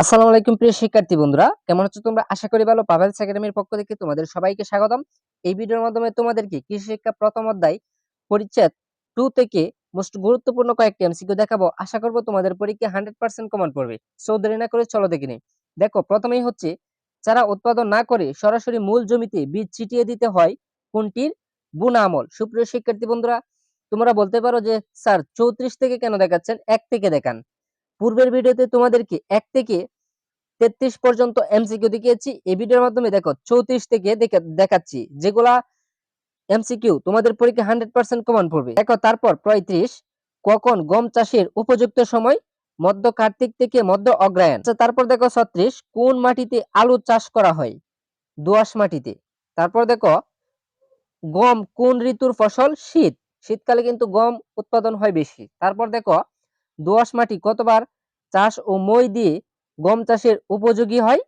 আসসালামু আলাইকুম প্রিয় শিক্ষার্থী বন্ধুরা, কেমন আছো তোমরা? আশা করি ভালো। পাভেলস একাডেমির পক্ষ থেকে তোমাদের সবাইকে স্বাগতম। এই ভিডিওর মাধ্যমে তোমাদেরকে কৃষি শিক্ষা প্রথম অধ্যায়, পরিচ্ছেদ টু থেকে মোস্ট গুরুত্বপূর্ণ কয়েকটি এমসিকিউ দেখাবো। আশা করব তোমাদের পরীক্ষা হান্ড্রেড পার্সেন্ট কমন পড়বে। দেরি না করে চলো দেখে নিই। দেখো, প্রথমেই হচ্ছে, যারা উৎপাদন না করে সরাসরি মূল জমিতে বীজ ছিটিয়ে দিতে হয়, কোনটির? বুনা আমল। সুপ্রিয় শিক্ষার্থী বন্ধুরা, তোমরা বলতে পারো যে, স্যার, চৌত্রিশ থেকে কেন দেখাচ্ছেন? এক থেকে দেখান। পূর্বের ভিডিওতে তোমাদেরকে এক থেকে তেত্রিশ পর্যন্ত এমসিকিউ দেখিয়েছি। এই ভিডিওর মাধ্যমে দেখো চৌত্রিশ থেকে দেখাচ্ছি। যেগুলা এমসিকিউ তোমাদের পরীক্ষা হান্ড্রেড পার্সেন্ট কমন পড়বে। দেখো তারপর পঁয়ত্রিশ কখন গম চাষের উপযুক্ত সময় মধ্য কার্তিক থেকে মধ্য অগ্রায়ণ। আচ্ছা, তারপর দেখো ছত্রিশ কোন মাটিতে আলু চাষ করা হয়? দোআঁশ মাটিতে। তারপর দেখো গম কোন ঋতুর ফসল? শীত। শীতকালে কিন্তু গম উৎপাদন হয় বেশি। তারপর দেখো দোআঁশ মাটি কতবার চাষ ও মই দিয়ে গম চাষের উপযোগী হয়?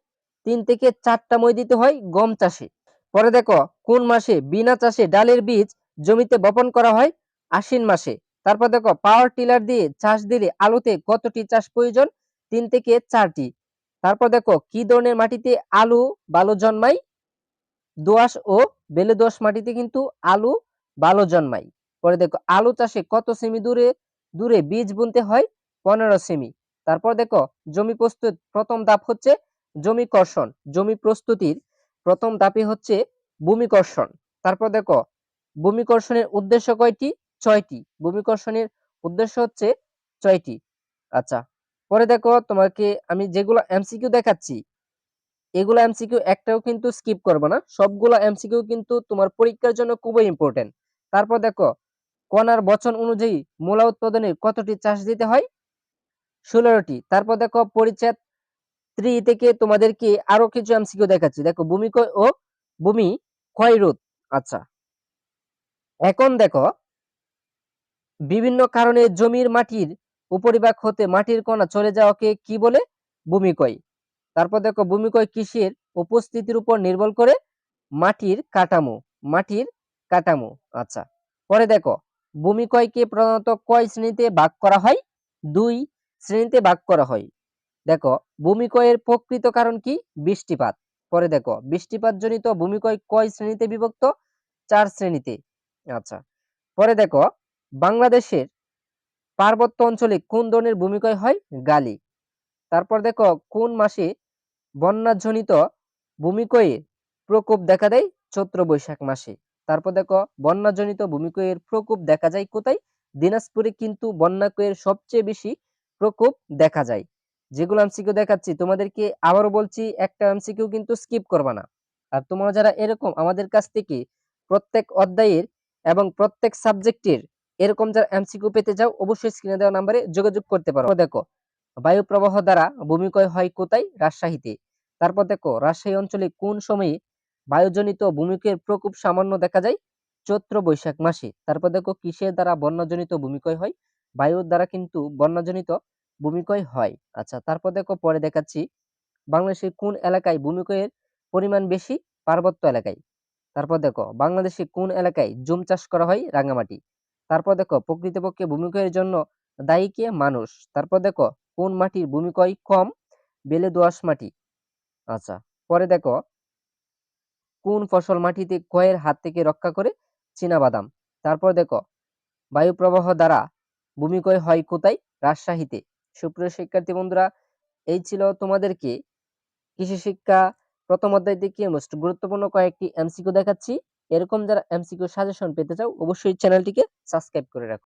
তিন থেকে চারটা মই দিতে হয় গম চাষে। পরে দেখো, কোন মাসে বিনা চাষে ডালের বীজ জমিতে বপন করা হয়? আশ্বিন মাসে। তারপর দেখো, পাওয়ার টিলার দিয়ে চাষ দিলে আলুতে কতটি চাষ প্রয়োজন? তিন থেকে চারটি। তারপর দেখো, কি ধরনের মাটিতে আলু ভালো জন্মায়? দোআঁশ ও বেলে দোআঁশ মাটিতে কিন্তু আলু ভালো জন্মায়। পরে দেখো, আলু চাষে কত সেমি দূরে দূরে বীজ বুনতে হয় পনেরো সেমি। তারপর দেখো, জমি প্রস্তুত, প্রথম ধাপ হচ্ছে জমি কর্ষণ। জমি প্রস্তুতির প্রথম ধাপই হচ্ছে ভূমিকর্ষণ তারপর দেখো ভূমিকর্ষণের উদ্দেশ্য কয়টি? ছয়টি। ভূমিকর্ষণের উদ্দেশ্য হচ্ছে ছয়টি। আচ্ছা পরে দেখো তোমাকে আমি যেগুলো এমসিকিউ দেখাচ্ছি, এগুলো এমসিকিউ একটাও কিন্তু স্কিপ করবে না। সবগুলো এমসিকিউ কিন্তু তোমার পরীক্ষার জন্য খুবই ইম্পর্টেন্ট তারপর দেখো কণার বচন অনুযায়ী মূলা উৎপাদনে কতটি চাষ দিতে হয়? ষোলোটি। তারপর দেখো পরিচ্ছেদ থ্রি থেকে তোমাদেরকে আরও কিছু এমসিকিউ দেখাচ্ছি। দেখো ভূমি ও ভূমি ক্ষয় রোধ। আচ্ছা। এখন দেখো বিভিন্ন কারণে জমির মাটির উপরিভাগ হতে মাটির কণা চলে যাওয়াকে কি বলে? ভূমিক্ষয় তারপর দেখো ভূমিক্ষয় কৃষির উপস্থিতির উপর নির্ভর করে মাটির কাঠামো মাটির কাঠামো। আচ্ছা। পরে দেখো ভূমিক্ষয়কে প্রধানত কয় শ্রেণীতে ভাগ করা হয়? দুই শ্রেণীতে ভাগ করা হয়। দেখো ভূমিক্ষয়ের প্রকৃত কারণ কি? বৃষ্টিপাত। পরে দেখো বৃষ্টিপাত জনিত ভূমিক্ষয় কয় শ্রেণীতে বিভক্ত? চার শ্রেণীতে। আচ্ছা পরে দেখো, বাংলাদেশের পার্বত্য অঞ্চলে কোন ধরনের ভূমিক্ষয় হয়? গালি। তারপর দেখো, কোন মাসে বন্যাজনিত ভূমিক্ষয়ের প্রকোপ দেখা দেয়? চৈত্র বৈশাখ মাসে। তারপর দেখো, বন্যাজনিত ভূমিকয়ের প্রকোপ দেখা যায় কোথায়? দিনাজপুরে কিন্তু বন্যাক্ষয়ের সবচেয়ে বেশি প্রকোপ দেখা যায়। যেগুলো এমসিকিউ দেখাচ্ছি, তোমাদেরকে আবারও বলছি, একটা এমসিকিউ কিন্তু স্কিপ করবা না। আর তোমরা যারা এরকম আমাদের কাছ থেকে প্রত্যেক অধ্যায়ের এবং প্রত্যেক সাবজেক্টের এরকম যারা এমসিকিউ পেতে চাও, অবশ্যই স্ক্রিনে দেওয়া নাম্বারে যোগাযোগ করতে পারো। দেখো বায়ু প্রবাহ দ্বারা ভূমিকয় হয় কোথায়? রাজশাহীতে। তারপর দেখো, রাজশাহী অঞ্চলে কোন সময়ে বায়ুজনিত ভূমিক্ষয়ের প্রকোপ সামান্য দেখা যায় চৈত্র বৈশাখ মাসে। তারপর দেখো কিসের দ্বারা বন্যাজনিত ভূমিকয় হয়? বায়ুর দ্বারা কিন্তু বন্যাজনিত ভূমিকয় হয়। আচ্ছা তারপর দেখো পরে দেখাচ্ছি বাংলাদেশের কোন এলাকায় ভূমিকয়ের পরিমাণ বেশি? পার্বত্য এলাকায়। তারপর দেখো বাংলাদেশে কোন এলাকায় জুম চাষ করা হয়? রাঙামাটি তারপর দেখো প্রকৃতপক্ষে ভূমিকয়ের জন্য দায়ী কে? মানুষ। তারপর দেখো কোন মাটির ভূমিকয় কম? বেলে দোআঁশ মাটি। আচ্ছা পরে দেখো কোন ফসল মাটিতে ক্ষয়ের হাত থেকে রক্ষা করে? বাদাম। তারপর দেখো বায়ু প্রবাহ দ্বারা ভূমিক্ষয় হয় কোথায়? রাজশাহীতে। সুপ্রিয় শিক্ষার্থী বন্ধুরা, এই ছিল তোমাদেরকে কৃষি শিক্ষা প্রথম অধ্যায় থেকে মোস্ট গুরুত্বপূর্ণ কয়েকটি এমসিকিউ দেখাচ্ছি। এরকম যারা এমসিকিউ সাজেশন পেতে চাও, অবশ্যই চ্যানেলটিকে সাবস্ক্রাইব করে রাখো।